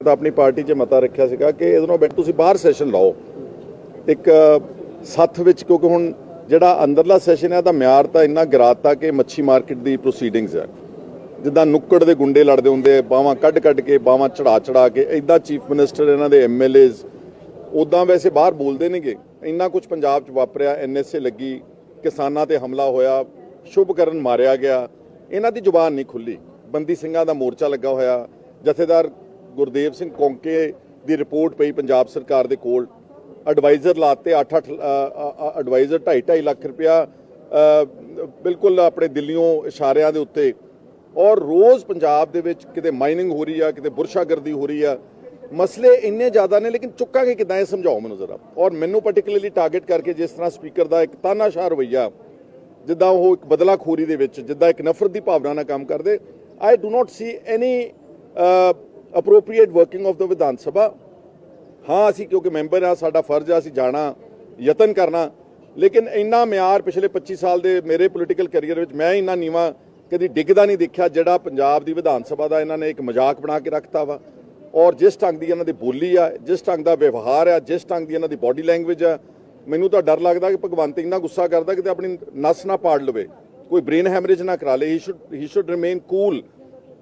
ਤਾਂ ਆਪਣੀ ਪਾਰਟੀ 'ਚ ਮਤਾ ਰੱਖਿਆ ਸੀਗਾ ਕਿ ਇਹਦੇ ਨਾਲ ਬੈਠ ਤੁਸੀਂ ਬਾਹਰ ਸੈਸ਼ਨ ਲਾਓ। ਇੱਕ ਸੱਥ ਵਿੱਚ ਕਿਉਂਕਿ ਹੁਣ ਜਿਹੜਾ ਅੰਦਰਲਾ ਸੈਸ਼ਨ ਹੈ ਦਾ ਮਿਆਰ ਤਾਂ ਇੰਨਾ ਗਿਰਾਤਾ ਕਿ ਮੱਛੀ ਮਾਰਕੀਟ ਦੀ ਪ੍ਰੋਸੀਡਿੰਗਸ ਹੈ। ਜਿੱਦਾਂ ਨੁੱਕੜ ਦੇ ਗੁੰਡੇ ਲੜਦੇ ਹੁੰਦੇ, ਬਾਹਾਂ ਕੱਢ ਕੱਢ ਕੇ, ਬਾਹਾਂ ਚੜਾ ਚੜਾ ਕੇ ਇਦਾਂ ਚੀਫ ਮਿਨਿਸਟਰ ਇਹਨਾਂ ਦੇ ਐਮਐਲਏਜ਼ ਉਦਾਂ ਵੈਸੇ ਬਾਹਰ ਬੋਲਦੇ ਨੇਗੇ। ਇੰਨਾ ਕੁਝ ਪੰਜਾਬ 'ਚ ਵਾਪਰਿਆ ਐਨਐਸਏ ਲੱਗੀ, ਕਿਸਾਨਾਂ ਤੇ ਹਮਲਾ ਹੋਇਆ, ਸ਼ੁਭਕਰਨ ਮਾਰਿਆ ਗਿਆ। ਇਹਨਾਂ ਦੀ ਜ਼ੁਬਾਨ ਨਹੀਂ ਖੁੱਲੀ। ਬੰਦੀ ਸਿੰਘਾਂ ਦਾ ਮੋਰਚਾ ਲੱਗਾ ਹੋਇਆ, ਜਥੇਦਾਰ ਗੁਰਦੇਵ ਸਿੰਘ ਕੌਂਕੇ ਦੀ ਰਿਪੋਰਟ ਪਈ ਪੰਜਾਬ ਸਰਕਾਰ ਦੇ ਕੋਲ। ਐਡਵਾਈਜ਼ਰ ਲਾਤੇ 8-8 ਐਡਵਾਈਜ਼ਰ 2.5 ਲੱਖ ਰੁਪਇਆ ਬਿਲਕੁਲ ਆਪਣੇ ਦਿੱਲੀੋਂ ਇਸ਼ਾਰਿਆਂ ਦੇ ਉੱਤੇ। ਔਰ ਰੋਜ਼ ਪੰਜਾਬ ਦੇ ਵਿੱਚ ਕਿਤੇ ਮਾਈਨਿੰਗ ਹੋ ਰਹੀ ਆ, ਕਿਤੇ ਬੁਰਸ਼ਾਗਰਦੀ ਹੋ ਰਹੀ ਆ। ਮਸਲੇ ਇੰਨੇ ਜ਼ਿਆਦਾ ਨੇ, ਲੇਕਿਨ ਚੁੱਕਾਂਗੇ ਕਿਦਾਂ, ਇਹ ਸਮਝਾਓ ਮੈਨੂੰ ਜ਼ਰਾ। ਔਰ ਮੈਨੂੰ ਪਾਰਟਿਕੂਲਰਲੀ ਟਾਰਗੇਟ ਕਰਕੇ ਜਿਸ ਤਰ੍ਹਾਂ ਸਪੀਕਰ ਦਾ ਇੱਕ ਤਾਨਾਸ਼ਾਹ ਰਵਈਆ, ਜਿੱਦਾਂ ਉਹ ਇੱਕ ਬਦਲਾਖੋਰੀ ਦੇ ਵਿੱਚ, ਜਿੱਦਾਂ ਇੱਕ ਨਫ਼ਰਤ ਦੀ ਭਾਵਨਾ ਨਾਲ ਕੰਮ ਕਰਦੇ I do not see any appropriate working of ਦਾ ਵਿਧਾਨ ਸਭਾ ਹਾਂ ਅਸੀਂ ਕਿਉਂਕਿ ਮੈਂਬਰ ਆ ਸਾਡਾ ਫਰਜ਼ ਆ ਅਸੀਂ ਜਾਣਾ ਯਤਨ ਕਰਨਾ ਲੇਕਿਨ ਇੰਨਾ ਮਿਆਰ ਪਿਛਲੇ 25 ਸਾਲ ਦੇ ਮੇਰੇ ਪੋਲੀਟੀਕਲ ਕੈਰੀਅਰ ਵਿੱਚ ਮੈਂ ਇੰਨਾ ਨੀਵਾ ਕਦੀ ਡਿੱਗਦਾ ਨਹੀਂ ਦੇਖਿਆ ਜਿਹੜਾ ਪੰਜਾਬ ਦੀ ਵਿਧਾਨ ਸਭਾ ਦਾ ਇਹਨਾਂ ਨੇ ਇੱਕ ਮਜ਼ਾਕ ਬਣਾ ਕੇ ਰੱਖਤਾ ਵਾ ਔਰ ਜਿਸ ਢੰਗ ਦੀ ਇਹਨਾਂ ਦੀ ਬੋਲੀ ਆ ਜਿਸ ਢੰਗ ਦਾ ਵਿਵਹਾਰ ਆ ਜਿਸ ਢੰਗ ਦੀ ਇਹਨਾਂ ਦੀ ਬਾਡੀ ਲੈਂਗੁਏਜ ਆ ਮੈਨੂੰ ਤਾਂ ਡਰ ਲੱਗਦਾ ਕਿ ਭਗਵੰਤ ਇੰਨਾ ਗੁੱਸਾ ਕਰਦਾ ਕਿ ਤੇ ਆਪਣੀ ਨਸ ਨਾ ਪਾੜ ਲਵੇ ਕੋਈ ਬ੍ਰੇਨ ਹੈਮਰੇਜ ਨਾ ਕਰਾ ਲੇ ਹੀ should he should remain cool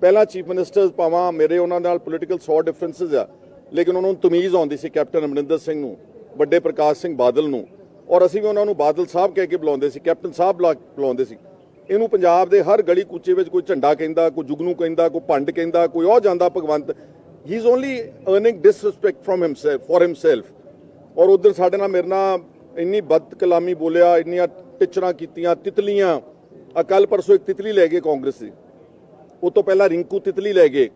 ਪਹਿਲਾਂ ਚੀਫ ਮਿਨਿਸਟਰਸ ਪਾਵਾਂ ਮੇਰੇ ਉਹਨਾਂ ਨਾਲ ਪੋਲੀਟੀਕਲ ਸੌ ਡਿਫਰੈਂਸਸ ਆ, ਲੇਕਿਨ ਉਹਨਾਂ ਨੂੰ ਤਮੀਜ਼ ਆਉਂਦੀ ਸੀ ਕੈਪਟਨ ਅਮਰਿੰਦਰ ਸਿੰਘ ਨੂੰ, ਵੱਡੇ ਪ੍ਰਕਾਸ਼ ਸਿੰਘ ਬਾਦਲ ਨੂੰ, ਔਰ ਅਸੀਂ ਵੀ ਉਹਨਾਂ ਨੂੰ ਬਾਦਲ ਸਾਹਿਬ ਕਹਿ ਕੇ ਬੁਲਾਉਂਦੇ ਸੀ, ਕੈਪਟਨ ਸਾਹਿਬ ਬੁਲਾ ਬੁਲਾਉਂਦੇ ਸੀ। ਇਹਨੂੰ ਪੰਜਾਬ ਦੇ ਹਰ ਗਲੀ ਕੂਚੇ ਵਿੱਚ ਕੋਈ ਝੰਡਾ ਕਹਿੰਦਾ, ਕੋਈ ਜੁਗਨੂ ਕਹਿੰਦਾ, ਕੋਈ ਭੰਡ ਕਹਿੰਦਾ, ਕੋਈ ਉਹ ਜਾਂਦਾ Bhagwant he is only earning disrespect from himself for himself ਔਰ ਉਧਰ ਸਾਡੇ ਨਾਲ ਮੇਰੇ ਨਾਲ ਇੰਨੀ ਬਦਕਲਾਮੀ ਬੋਲਿਆ, ਇੰਨੀਆਂ ਟਿਚਰਾਂ ਕੀਤੀਆਂ, ਤਿਤਲੀਆਂ। ਅਕਲ ਪਰਸੋਂ ਇੱਕ ਤਿਤਲੀ ਲੈ ਗਏ ਕਾਂਗਰਸ ਦੀ। ਉਹ ਤੋਂ ਪਹਿਲਾਂ ਰਿੰਕੂ ਤਿਤਲੀ ਲੈ ਗਏ।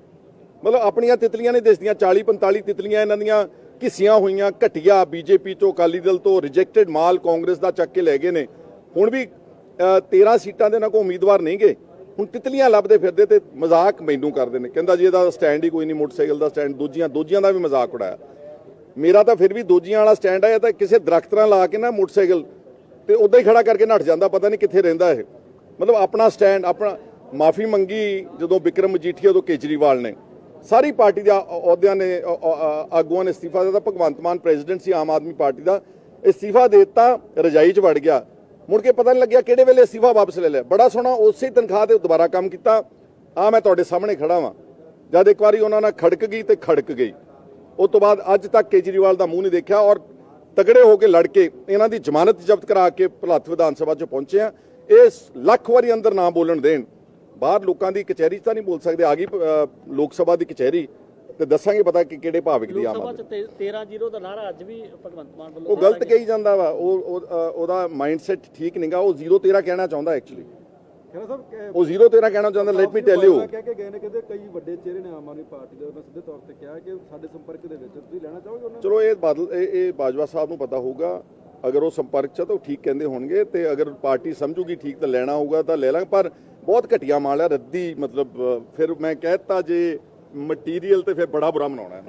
ਮਤਲਬ ਆਪਣੀਆਂ ਤਿਤਲੀਆਂ ਨਹੀਂ ਦਿਸਦੀਆਂ 40 45 ਤਿਤਲੀਆਂ ਇਹਨਾਂ ਦੀਆਂ ਘਿਸੀਆਂ ਹੋਈਆਂ ਘਟੀਆ ਬੀਜੇਪੀ ਤੋਂ ਅਕਾਲੀ ਦਲ ਤੋਂ ਰਿਜੈਕਟਡ ਮਾਲ ਕਾਂਗਰਸ ਦਾ ਚੱਕ ਕੇ ਲੈ ਗਏ ਨੇ। ਹੁਣ ਵੀ ਅ, 13 ਸੀਟਾਂ ਦੇ ਨਾਲ ਕੋਈ ਉਮੀਦਵਾਰ ਨਹੀਂ ਗਏ। ਹੁਣ ਤਿਤਲੀਆਂ ਲੱਭਦੇ ਫਿਰਦੇ ਤੇ ਮਜ਼ਾਕ ਮੈਨੂੰ ਕਰਦੇ ਨੇ। ਕਹਿੰਦਾ ਜੀ ਇਹਦਾ ਸਟੈਂਡ ਹੀ ਕੋਈ ਨਹੀਂ ਮੋਟਰਸਾਈਕਲ ਦਾ ਸਟੈਂਡ ਦੂਜੀਆਂ ਦੂਜੀਆਂ ਦਾ ਵੀ ਮਜ਼ਾਕ ਉਡਾਇਆ। ਮੇਰਾ ਤਾਂ ਫਿਰ ਵੀ ਦੂਜੀਆਂ ਵਾਲਾ ਸਟੈਂਡ ਆ ਤਾਂ ਕਿਸੇ ਦਰਖਤ ਨਾਲ ਲਾ ਕੇ ਨਾ ਮੋਟਰਸਾਈਕਲ ਤੇ ਉਦਾਂ ਹੀ ਖੜਾ ਕਰਕੇ ਨੱਠ ਜਾਂਦਾ ਪਤਾ ਨਹੀਂ ਕਿੱਥੇ ਰਹਿੰਦਾ ਇਹ। ਮਤਲਬ ਆਪਣਾ ਸਟੈਂਡ ਆਪਣਾ ਮਾਫੀ ਮੰਗੀ ਜਦੋਂ ਵਿਕਰਮ ਮਜੀਠੀਆ ਉਦੋਂ ਕੇਜਰੀਵਾਲ ਨੇ। ਸਾਰੀ ਪਾਰਟੀ ਦੇ ਅਹੁਦਿਆਂ ਨੇ ਆਗੂਆਂ ਨੇ ਅਸਤੀਫਾ ਦਿੱਤਾ, ਭਗਵੰਤ ਮਾਨ ਪ੍ਰੈਜ਼ੀਡੈਂਟ ਸੀ, ਆਮ ਆਦਮੀ ਪਾਰਟੀ ਦਾ। ਅਸਤੀਫਾ ਦੇ ਦਿੱਤਾ, ਰਜਾਈ 'ਚ ਵੜ ਗਿਆ। ਮੁੜ ਕੇ ਪਤਾ ਨਹੀਂ ਲੱਗਿਆ ਕਿਹੜੇ ਵੇਲੇ ਅਸਤੀਫਾ ਵਾਪਸ ਲੈ ਲਿਆ। ਬੜਾ ਸੋਹਣਾ ਉਸੇ ਤਨਖਾਹ ਤੇ ਦੁਬਾਰਾ ਕੰਮ ਕੀਤਾ। ਆ ਮੈਂ ਤੁਹਾਡੇ ਸਾਹਮਣੇ ਖੜਾ ਵਾਂ। ਜਦ ਇੱਕ ਵਾਰੀ ਉਹਨਾਂ ਨਾਲ ਖੜਕ ਗਈ ਤੇ ਖੜਕ ਗਈ। ਉਸ ਤੋਂ ਬਾਅਦ ਅੱਜ ਤੱਕ ਕੇਜਰੀਵਾਲ ਦਾ ਮੂੰਹ ਨਹੀਂ ਦੇਖਿਆ ਔਰ ਤਗੜੇ ਹੋ ਕੇ ਲੜ ਕੇ ਇਹਨਾਂ ਦੀ ਜ਼ਮਾਨਤ ਜ਼ਬਤ ਕਰਾ ਕੇ ਭਲਾਤ ਵਿਧਾਨ ਸਭਾ 'ਚ ਪਹੁੰਚੇ ਆ। ਇਹ ਲੱਖ ਵਾਰੀ ਅੰਦਰ ਨਾ ਬੋਲਣ ਦੇਣ। ਬਾਹਰ ਲੋਕਾਂ ਦੀ ਕਚਹਿਰੀ 'ਚ ਤਾਂ ਨਹੀਂ ਬੋਲ ਸਕਦੇ ਆ ਗਈ ਲੋਕ ਸਭਾ ਦੀ ਕਚਹਿਰੀ ਤੇ ਦੱਸਾਂਗੇ ਪਤਾ ਕਿ ਕਿਹੜੇ ਭਾਵਿਕ ਦੀ ਲੋਕ ਆਮ ਸਭਾ ਚ 13 ਜ਼ੀਰੋ ਦਾ ਨਾਰਾ ਅੱਜ ਵੀ ਭਗਵੰਤ ਮਾਨ ਵੱਲੋਂ ਉਹ ਗਲਤ ਕਹੀ ਜਾਂਦਾ ਵਾ ਉਹ ਉਹਦਾ ਮਾਈਂਡਸੈਟ ਠੀਕ ਨਹੀਂਗਾ ਉਹ 013 ਕਹਿਣਾ ਚਾਹੁੰਦਾ ਐਕਚੁਅਲੀ ਖੇਰਾ ਸਾਹਿਬ ਕਿ- ਉਹ 013 ਕਹਿਣਾ ਚਾਹੁੰਦਾ ਲੈਟ ਮੀ ਟੈਲ ਯੂ ਕਹਿ ਕੇ ਗਏ ਨੇ ਕਹਿੰਦੇ ਕਈ ਵੱਡੇ ਚਿਹਰੇ ਨੇ ਆਮ ਆਦਮੀ ਪਾਰਟੀ ਦੇ ਉਹਨਾਂ ਸਿੱਧੇ ਤੌਰ ਤੇ ਕਿਹਾ ਕਿ ਸਾਡੇ ਸੰਪਰਕ ਦੇ ਵਿੱਚ ਤੁਸੀਂ ਲੈਣਾ ਚਾਹੋਗੇ ਉਹਨਾਂ? ਚਲੋ ਇਹ ਬਾਦਲ ਇਹ ਇਹ ਬਾਜਵਾ ਸਾਹਿਬ ਨੂੰ ਪਤਾ ਹੋਊਗਾ ਅਗਰ ਉਹ ਸੰਪਰਕ ਚ ਤਾਂ ਉਹ ਠੀਕ ਕਹਿੰਦੇ ਹੋਣਗੇ ਤੇ ਅਗਰ ਪਾਰਟੀ ਸਮਝੂਗੀ ਠੀਕ ਤਾਂ ਲੈਣਾ ਹੋਊਗਾ ਤਾਂ ਲੈ ਲਾਂਗੇ ਪਰ ਬਹੁਤ ਘਟੀਆ ਮਾਲ ਹੈ, ਰੱਦੀ ਮਤਲਬ ਫਿਰ ਮੈਂ ਕਹਿਤਾ ਜੇ ਮਟੀਰੀਅਲ ਤੇ ਫਿਰ ਬੜਾ ਬੁਰਾ ਮਨਾਉਣਾ